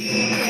Yeah.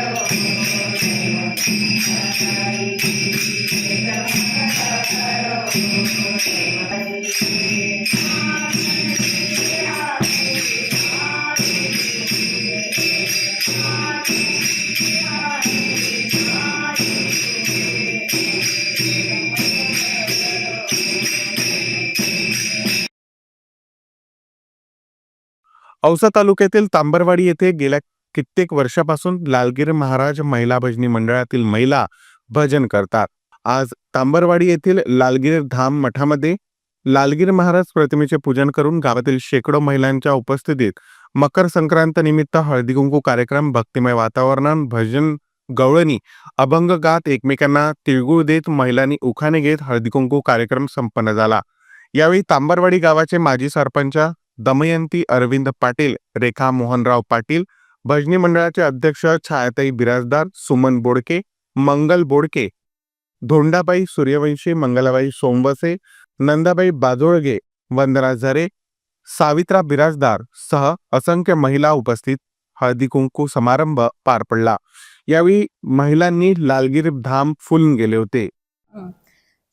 Ausa तालुक्यातील तांबरवाडी येथे गेल्या कित्येक वर्षापासून लालगिरी महाराज महिला भजनी मंडळातील महिला भजन करतात. आज तांबरवाडी येथील लालगिर धाम मठामध्ये लालगीर महाराज प्रतिमेचे पूजन करून गावातील शेकडो महिलांच्या उपस्थितीत मकर संक्रांत निमित्त हळदी कुंकू कार्यक्रम भक्तिमय वातावरणात भजन गवळणी अभंग गात एकमेकांना तिळगुळ देत महिलांनी उखाणे घेत हळदी कुंकू कार्यक्रम संपन्न झाला. यावेळी तांबरवाडी गावाचे माजी सरपंच दमयंती अरविंद पाटील रेखा मोहनराव पाटील भजनी मंडळाचे अध्यक्ष छायाताई बिराजदार सुमन बोडके मंगल बोडके धोंडाबाई सूर्यवंशी मंगलाबाई सोमवसे नंदाबाई बाजोळगे वंदना झरे सावित्रा बिराजदार सह असंख्य महिला उपस्थित. हळदी कुंकू समारंभ पार पडला. यावेळी महिलांनी लालगीर धाम फुलून गेले होते.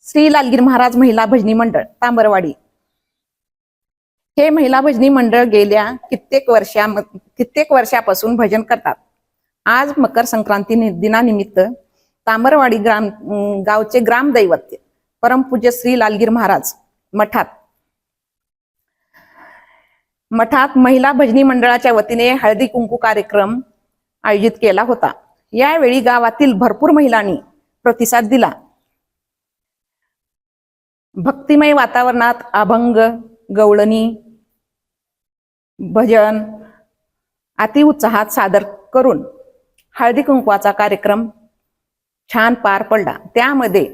श्री लालगीर महाराज महिला भजनी मंडळ तांबरवाडी. हे महिला भजनी मंडळ गेल्या कित्येक वर्षा कित्येक वर्षापासून भजन करतात. आज मकर संक्रांती दिनानिमित्त तांबरवाडी ग्राम गावचे ग्रामदैवत परमपूज्य श्री लालगीर महाराज मठात मठात महिला भजनी मंडळाच्या वतीने हळदी कुंकू कार्यक्रम आयोजित केला होता. यावेळी गावातील भरपूर महिलांनी प्रतिसाद दिला. भक्तिमय वातावरणात अभंग गवळणी भजन अतिउत्साहात सादर करून हळदी कुंकवाचा कार्यक्रम छान पार पडला. त्यामध्ये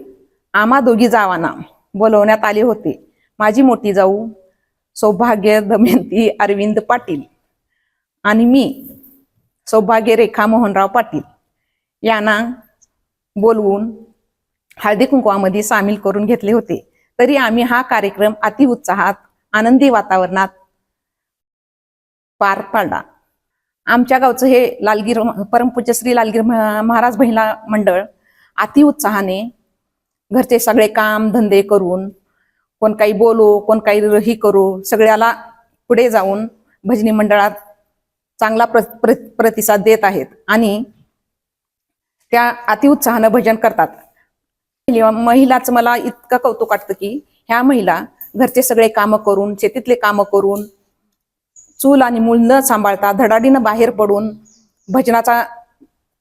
आम्हा दोघी जावांना बोलवण्यात आले होते. माझी मोठी जाऊ सौभाग्य दमयंती अरविंद पाटील आणि मी सौभाग्य रेखा मोहनराव पाटील यांना बोलवून हळदी कुंकवामध्ये सामील करून घेतले होते. तरी आम्ही हा कार्यक्रम अतिउत्साहात आनंदी वातावरणात पार पाडला. आमच्या गावचं हे लालगीर परमपूज्य श्री लालगीर महाराज महिला मंडळ अतिउत्साहाने घरचे सगळे काम धंदे करून कोण काही बोलू कोण काही ही करू सगळ्याला पुढे जाऊन भजनी मंडळात चांगला प्र, प्र, प्रतिसाद देत आहेत आणि त्या अतिउत्साहानं भजन करतात. महिलाच महिलाचं मला इतकं कौतुक वाटतं की ह्या महिला घरचे सगळे कामं करून शेतीतले कामं करून चूल आणि मूल न सांभाळता धडाडीनं बाहेर पडून भजनाचा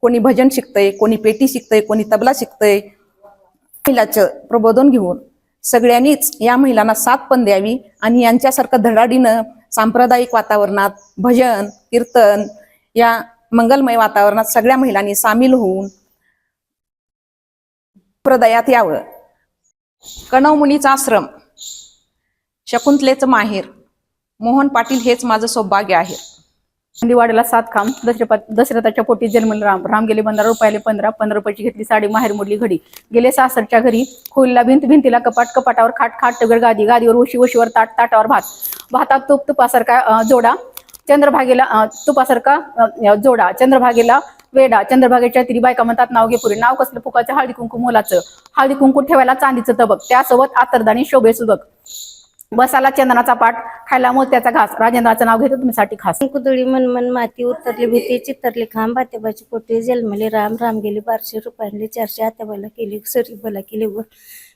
कोणी भजन शिकतंय कोणी पेटी शिकतंय कोणी तबला शिकतंय महिलाचं प्रबोधन घेऊन सगळ्यांनीच या महिलांना साथ पण द्यावी आणि यांच्यासारखं धडाडीनं सांप्रदायिक वातावरणात भजन कीर्तन या मंगलमय वातावरणात सगळ्या महिलांनी सामील होऊन प्रदयात यावं. कणवमुनीचा आश्रम शकुंतलेचं माहेर मोहन पाटील हेच माझं सौभाग्य आहे. दिवाळीला सात खांब दशरथ दशरथाच्या पोटी जन्मल राम राम गेले पंधरा रुपयाले पंधरा पंधरा रुपयाची घेतली साडी माहेर मोडली घडी. गेले सासरच्या घरी खोलीला भिंत भिंतीला कपाट कपाटावर खाट खाट टगर गादी गादीवर उशी उशीवर ताट ताटावर भात. भातात तूप तुपासारखा जोडा. चंद्रभागेला तुपासारखा जोडा. चंद्रभागेला वेडा. चंद्रभागेच्या तिरी बायका म्हणतात नाव घे नाव कसलं? फुकाचं? हळदी कुंकू मुलाचं. हळदी कुंकू ठेवायला चांदीचं तबक. त्यासोबत आतरदाणी शोभे सुबक बसाला चंदनाचा पाठ खायला मोत्याचा घास राजेंद्राचं नाव घेतो तुमच्यासाठी खास. कुदळी मनमन माती उतरली भीती चित्तरली खांब आत्याबाची पोटी जन्मले राम राम गेली बारशे रुपयांनी चारशे आत्याबाला केली सरी बला केली वर.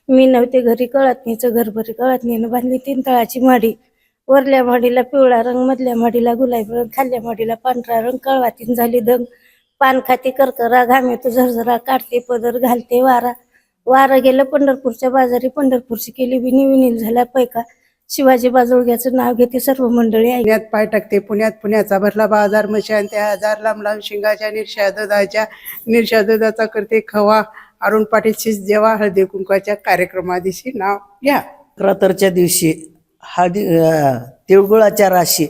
मी नव्हते घरी कळत नीचं घर कळत बांधली तीन तळाची माडी. वरल्या माडीला पिवळा रंग मधल्या माडीला गुलाबी रंग खाल्ल्या माडीला पांढरा रंग कळवातीन झाली दंग. पान खाते करकरा घामे तो झरझरा काढते पदर घालते वारा. वारा गेलं पंढरपूरच्या बाजारी पंढरपूरची केली विनी विनील झाला पैका. शिवाजी बाजोळग्याचं नाव घेते सर्व मंडळी. पुण्यात पाय टाकते पुण्यात पुण्याचा भरला बाजार मशान त्या हजार लांब लांब शिंगाच्या निर्शा दुधाच्या दुधाचा करते खवा अरुण पाटील शिस जेव्हा हळदी कुंकाच्या कार्यक्रमादिशी नाव घ्या. रात्रच्या दिवशी हळदी तिळगुळाच्या राशी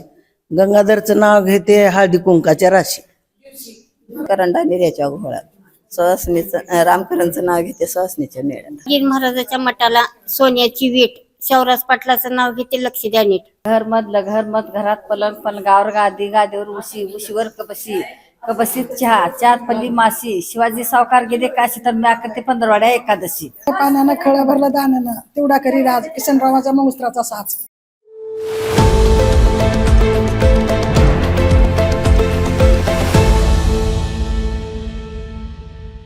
गंगाधरचं नाव घेते हळदी कुंकाच्या राशी. करंडा निर्याच्या घोळात सुहासनीचं रामकरांचं नाव घेते सुहासनीच्या मेळ्यात. महाराजाच्या मठाला सोन्याची वीट शिवराज पाटलाचं नाव घेते लक्ष द्या नीट. घर मधलं घर मत घरात पलंग पलंगावर गादी गादीवर उशी उशीवर कपशी कपशीत चहा चार पल्ली माशी शिवाजी सावकार गेले काशी तर म्या करते पंधरवाड्या एकादशी. पाण्यानं खळा भरला दाण्यानं तेवढा करी राज किसनरावाचा मंगुस्त्राचा साच